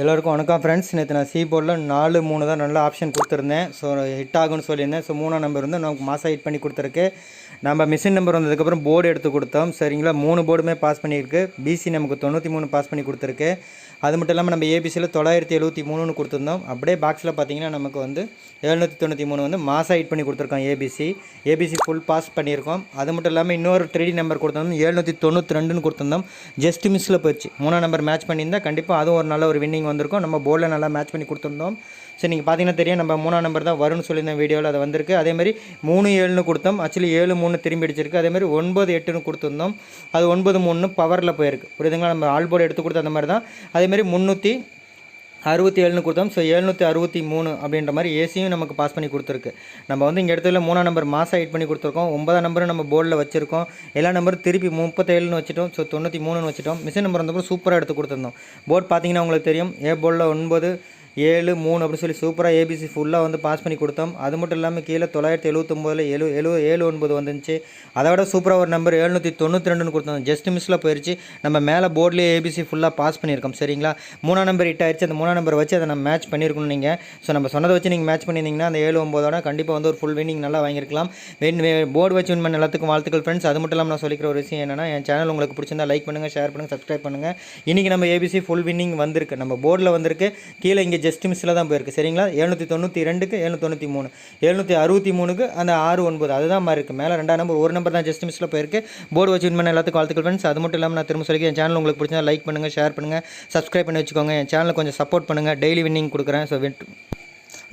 எல்லோருக்கும் வணக்கம். ஃப்ரெண்ட்ஸ் நேற்று நான் சி போர்டில் நாலு மூணு தான் நல்ல ஆப்ஷன் கொடுத்துருந்தேன். ஸோ ஹிட் ஆகும்னு சொல்லியிருந்தேன். ஸோ மூணாம் நம்பர் வந்து நமக்கு மாதம் ஹிட் பண்ணி கொடுத்துருக்கு. நம்ம மிஷின் நம்பர் வந்ததுக்கப்புறம் போர்டு எடுத்து கொடுத்தோம். சரிங்களா? மூணு போர்டுமே பாஸ் பண்ணியிருக்கு. பிசி நமக்கு தொண்ணூற்றி மூணு பாஸ் பண்ணி கொடுத்துருக்கு. அது மட்டும் இல்லாமல் நம்ம ஏபிசியில் தொள்ளாயிரத்தி எழுபத்தி மூணுன்னு கொடுத்துருந்தோம். அப்படியே பாக்ஸில் பார்த்தீங்கன்னா நமக்கு வந்து எழுநூற்றி தொண்ணூற்றி மூணு வந்து மாதம் ஹிட் பண்ணி கொடுத்துருக்கோம் ஏபிசி ஏபிசி ஃபுல் பாஸ் பண்ணியிருக்கோம். அது மட்டும் இல்லாமல் இன்னொரு த்ரீ நம்பர் கொடுத்துருந்தோம். எழுநூற்றி தொண்ணூற்றி ரெண்டுன்னு கொடுத்துருந்தோம். ஜஸ்ட் மிஸ்ஸில் போயிடுச்சு. மூணாம் நம்பர் மேட்ச் பண்ணியிருந்தால் கண்டிப்பாக அதுவும் ஒரு நல்ல ஒரு வின்னிங் வந்திருக்கும். நம்ம போர்டில் நல்லா மேட்ச் பண்ணி கொடுத்துருந்தோம். ஸோ நீங்கள் பார்த்தீங்கன்னா தெரியும் நம்ம மூணாம் நம்பர் தான் வரும்னு சொல்லியிருந்த வீடியோவில் அது வந்திருக்கு. அதேமாதிரி மூணு ஏழுன்னு கொடுத்தோம். ஆக்சுவலி ஏழு மூணு திரும்பி அடிச்சிருக்கு. அதேமாதிரி ஒன்பது எட்டுன்னு கொடுத்துருந்தோம். அது ஒன்பது மூணு பவரில் போயிருக்கு. புரியுதுங்களா? நம்ம ஆல் போர்டு எடுத்து கொடுத்த அந்த மாதிரி தான். அதேமாதிரி முந்நூற்றி அறுபத்தி ஏழுன்னு கொடுத்தோம். ஸோ எழுநூற்றி அறுபத்தி மூணு அப்படின்ற மாதிரி ஏசியும் நமக்கு பாஸ் பண்ணி கொடுத்துருக்கு. நம்ம வந்து இங்கே இடத்துல மூணாம் நம்பர் மாதம் ஹைட் பண்ணி கொடுத்துருக்கோம். ஒன்பதாம் நம்பரும் நம்ம போர்டில் வச்சிருக்கோம். எல்லா நம்பரும் திருப்பி முப்பத்தேழுன்னு வச்சுட்டோம். ஸோ தொண்ணூற்றி மூணுன்னு வச்சுட்டோம். மிஷின் நம்பர் வந்தப்போ சூப்பராக எடுத்து கொடுத்துருந்தோம். போர்டு பார்த்தீங்கன்னா உங்களுக்கு தெரியும். ஏ போர்டில் ஒன்பது ஏழு மூணு அப்படின்னு சொல்லி சூப்பராக ஏபிசி ஃபுல்லாக வந்து பாஸ் பண்ணி கொடுத்தோம். அது மட்டும் இல்லாமல் கீழே தொள்ளாயிரத்தி எழுபத்தொம்போதில் எழு எழு ஏழு ஒன்பது வந்துச்சு அதை விட சூப்பராக ஒரு நம்பர் எழுநூற்றி தொண்ணூற்றி ரெண்டுன்னு கொடுத்தோம். ஜஸ்ட் மிஸ்ஸில் போயிடுச்சு நம்ம மேலே போர்ட்லேயே ஏபிசி ஃபுல்லாக பாஸ் பண்ணியிருக்கோம் சரிங்களா? மூணாம் நம்பர் ஹிட் ஆயிடுச்சு அந்த மூணாம் நம்பர் வச்சு அதை நம்ம மேட்ச் பண்ணியிருக்கணும் நீங்கள் ஸோ நம்ம சொன்னதை வச்சு நீங்கள் மேட்ச் பண்ணியிருந்தீங்கன்னா அந்த ஏழு ஒம்போதோட கண்டிப்பாக வந்து ஒரு ஃபுல் வின்னிங் நல்லா வாங்கியிருக்கலாம். வின் போர்டு வச்சு வின் பண்ண எல்லாத்துக்கும் வாழ்த்துக்கள் ஃப்ரெண்ட்ஸ் அது மட்டும் இல்லாமல் நான் சொல்லிக்கிற ஒரு விஷயம் என்னென்னா என் சேனல் உங்களுக்கு பிடிச்சிருந்தா லைக் பண்ணுங்கள் ஷேர் பண்ணுங்கள் சப்ஸ்கிரைப் பண்ணுங்கள் இன்றைக்கி நம்ம ஏபிசி ஃபுல் வின்னிங் வந்திருக்கு. நம்ம போர்டில் வந்திருக்கு. கீழே இங்கே ஜஸ்ட் மிஸ்ஸில் தான் போயிருக்கு. சரிங்களா? எழுநூற்றி தொண்ணூற்றி ரெண்டுக்கு எழுநூற்றி தொண்ணூற்றி மூணு. எழுநூற்றி அறுபத்தி மூணுக்கு அந்த ஆறு ஒன்பது. அதுதான் மாதிரி இருக்குது மேலே ரெண்டாம் நம்பர் ஒரு நம்பர் தான் ஜஸ்ட் மிஸ்ஸில் போயிருக்கு. போர்டு வச்சு பண்ண எல்லாத்துக்கும் வாழ்த்துக்கள் ஃப்ரெண்ட்ஸ் அது மட்டும் இல்லாமல் நான் திரும்ப சொல்லி என் சேனல் உங்களுக்கு பிடிச்சா லைக் பண்ணுங்கள் ஷேர் பண்ணுங்கள் சப்ஸ்கிரைப் பண்ணி வச்சுக்கோங்க. என் சேனலை கொஞ்சம் சப்போர்ட் பண்ணுங்கள் டெய்லி வின்னிங் கொடுக்குறேன். ஸோ வெட்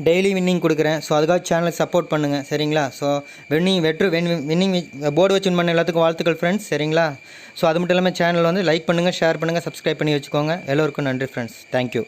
டெய்லி வின்னிங் கொடுக்குறேன். ஸோ அதுக்காக சேனலை சப்போர்ட் பண்ணுங்கள் சரிங்களா? ஸோ வின்னிங் வெற்று வின் வின்னிங் போர்டு வச்சு பண்ண எல்லாத்துக்கும் வாழ்த்துக்கள் ஃப்ரெண்ட்ஸ் சரிங்களா? ஸோ அது மட்டும் இல்லாமல் சேனல் வந்து லைக் பண்ணுங்கள் ஷேர் பண்ணுங்கள் சப்ஸ்கிரைப் பண்ணி வச்சுக்கோங்க. எல்லோருக்கும் நன்றி ஃப்ரெண்ட்ஸ் தேங்க்யூ